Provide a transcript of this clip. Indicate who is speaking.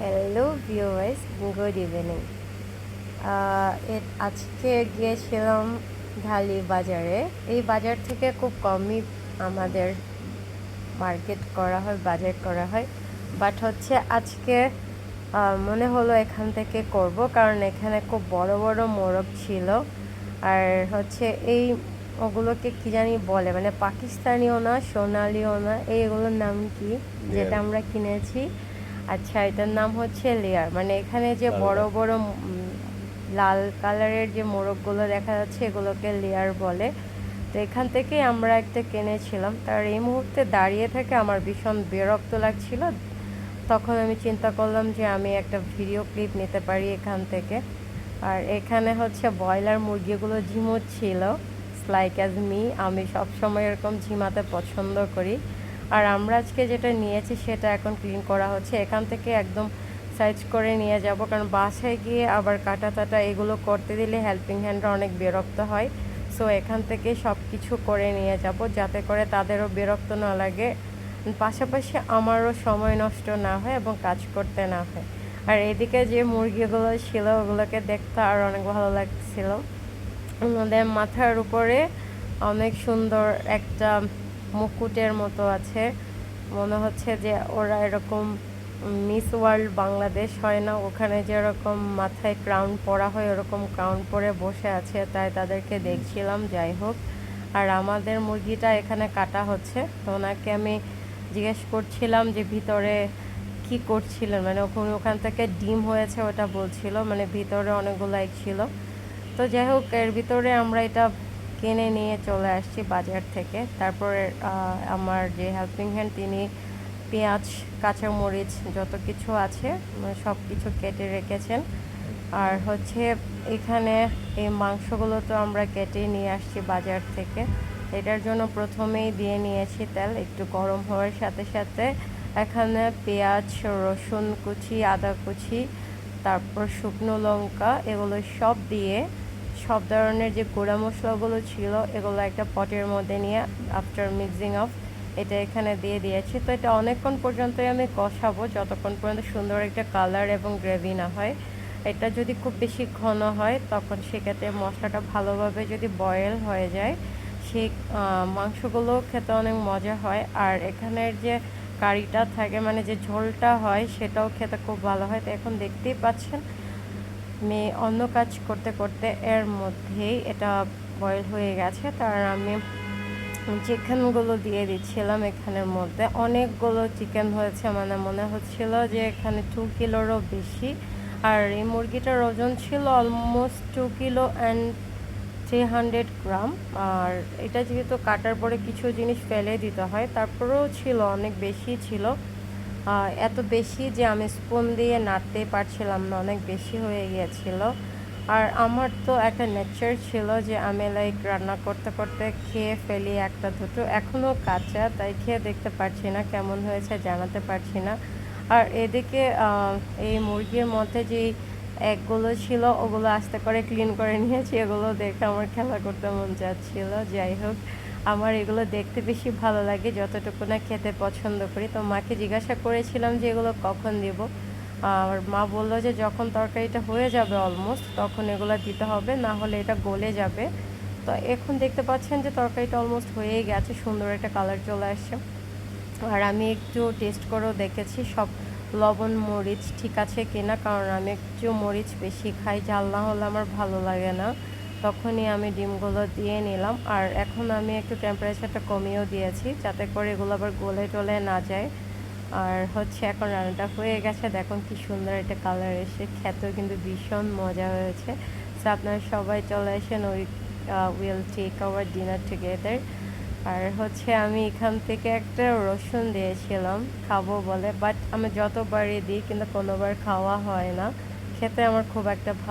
Speaker 1: Hello viewers good evening আজকে গিয়েছিলাম ঢালি বাজারে। এই বাজার থেকে খুব কমই আমাদের মার্কেট করা হয় বাজার করা হয়। বাট হচ্ছে আজকে মনে হলো এখান থেকে করব কারণ এখানে খুব বড় বড় মোরগ ছিল। আর হচ্ছে এই ওগুলোকে কি জানি বলে মানে পাকিস্তানিও না সোনালিও না এইগুলোর নাম কি? যেটা। আমরা কিনেছি। আচ্ছা এটার নাম হচ্ছে লেয়ার মানে এখানে যে বড় বড় লাল কালারের যে মোরগগুলো দেখা যাচ্ছে এগুলোকে লেয়ার বলে। তো এখান থেকেই আমরা একটা কিনেছিলাম। তার এই মুহূর্তে দাঁড়িয়ে থেকে আমার ভীষণ বিরক্ত লাগছিল। তখন আমি চিন্তা করলাম যে আমি একটা ভিডিও ক্লিপ নিতে পারি এখান থেকে। আর এখানে হচ্ছে ব্রয়লার মুরগিগুলো ঝিমোচ্ছিল লাইক অ্যাজ মি আমি সবসময় এরকম ঝিমাতে পছন্দ করি। আর আমরা আজকে যেটা নিয়েছি সেটা এখন ক্লিন করা হচ্ছে। এখান থেকে একদম সাইজ করে নিয়ে যাব, কারণ বাসায় গিয়ে আবার কাটা টাটা এগুলো করতে দিলে হেল্পিং হ্যান্ডরা অনেক বিরক্ত হয়। সো এখান থেকে সব কিছু করে নিয়ে যাব যাতে করে তাদেরও বিরক্ত না লাগে। পাশাপাশি আমারও সময় নষ্ট না হয় এবং কাজ করতে না হয়। আর এদিকে যে মুরগিগুলো ছিল, ওগুলোকে দেখতে আর অনেক ভালো লাগছিল। ওদের মাথার উপরে অনেক সুন্দর একটা মুকুটের মতো আছে। মনে হচ্ছে যে ওরা এরকম মিস ওয়ার্ল্ড বাংলাদেশ হয় না। ওখানে যেরকম মাথায় ক্রাউন পরা হয়, ওরকম ক্রাউন পরে বসে আছে, তাই তাদেরকে দেখছিলাম, যাই হোক। আর আমাদের মুরগিটা এখানে কাটা হচ্ছে। তো ওনাকে আমি জিজ্ঞেস করছিলাম যে ভিতরে কি করছিলেন? মানে ওখানে, ওখান থেকে ডিম হয়েছে ওটা বলছিল মানে ভিতরে অনেকগুলো ছিল। তো যাই হোক, এর ভিতরে আমরা এটা কিনে নিয়ে চলে আসছি বাজার থেকে। তারপরে আমার যে হেল্পিং হ্যান্ড তিনি পেঁয়াজ, কাঁচামরিচ যত কিছু আছে সব কিছু কেটে রেখেছেন। আর হচ্ছে এখানে এই মাংসগুলো তো আমরা কেটে নিয়ে আসছি বাজার থেকে। এটার জন্য প্রথমেই দিয়ে নিয়েছি তেল, একটু গরম হওয়ার সাথে সাথে এখানে পেঁয়াজ, রসুন কুচি, আদা কুচি, তারপর শুকনো লঙ্কা, এগুলো সব দিয়ে সব ধরনের যে গুঁড়া মশলাগুলো ছিল, এগুলো একটা পটের মধ্যে নিয়ে আফটার মিক্সিং অফ এটা এখানে দিয়ে দিয়েছি। তো এটা অনেকক্ষণ পর্যন্তই আমি কষাবো, যতক্ষণ পর্যন্ত সুন্দর একটা কালার এবং গ্রেভি না হয়। এটা যদি খুব বেশি ঘন হয়, তখন সেক্ষেত্রে মশলাটা ভালোভাবে যদি বয়েল হয়ে যায়, সেই মাংসগুলো খেতে অনেক মজা হয়। আর এখানের যে কারিটা থাকে মানে যে ঝোলটা হয়, সেটাও খেতে খুব ভালো হয়। তো এখন দেখতেই পাচ্ছেন মেয়ে অন্য কাজ করতে করতে এর মধ্যেই এটা বয়েল হয়ে গেছে। তার আমি চিকেনগুলো দিয়ে দিচ্ছিলাম এখানের মধ্যে। অনেকগুলো চিকেন হয়েছে মানে মনে হচ্ছিল যে এখানে টু কিলোরও বেশি। আর এই মুরগিটার ওজন ছিল almost two kilo and three hundred gram আর এটা যেহেতু কাটার পরে কিছু জিনিস ফেলে দিতে হয়, তারপরেও ছিল, অনেক বেশি ছিল। এত বেশি যে আমি স্পুন দিয়ে নাড়তেই পারছিলাম না, অনেক বেশি হয়ে গিয়েছিল। আর আমার তো একটা নেচার ছিল যে আমি লাইক রান্না করতে করতে খেয়ে ফেলি একটা দুটো। এখনও কাঁচা, তাই খেয়ে দেখতে পারছি না কেমন হয়েছে, জানাতে পারছি না। আর এদিকে এই মুরগির মধ্যে যেই এগগুলো ছিল, ওগুলো আস্তে করে ক্লিন করে নিয়েছি। এগুলো দেখে আমার খেলা করতে মন চাচ্ছিল যাই হোক আমার এগুলো দেখতে বেশি ভালো লাগে, যতটুকু না খেতে পছন্দ করি। তো মাকে জিজ্ঞাসা করেছিলাম যে এগুলো কখন দিব। আর মা বলল যে যখন তরকারিটা হয়ে যাবে অলমোস্ট তখন এগুলো দিতে হবে, না হলে এটা গলে যাবে। তো এখন দেখতে পাচ্ছেন যে তরকারিটা অলমোস্ট হয়েই গেছে, সুন্দর একটা কালার চলে আসছে। আর আমি একটু টেস্ট করেও দেখেছি, সব লবণ, মরিচ ঠিক আছে কিনা, কারণ আমি একটু মরিচ বেশি খাই, ঝাল না হলে আমার ভালো লাগে না। তখনই আমি ডিমগুলো দিয়ে নিলাম। আর এখন আমি একটু টেম্পারেচারটা কমিয়েও দিয়েছি, যাতে করে এগুলো আবার গলে টলে না যায়। আর হচ্ছে এখন রান্নাটা হয়ে গেছে। দেখুন কি সুন্দর একটা কালার এসে, খেতেও কিন্তু ভীষণ মজা হয়েছে। সো আপনারা সবাই চলে আসেন ওই will take our dinner together আর হচ্ছে আমি এখান থেকে একটা রসুন দিয়েছিলাম, খাব বলে। বাট আমি যতবারই দিই, কিন্তু কোনোবার খাওয়া হয় না। খেতে আমার খুব একটা ভালো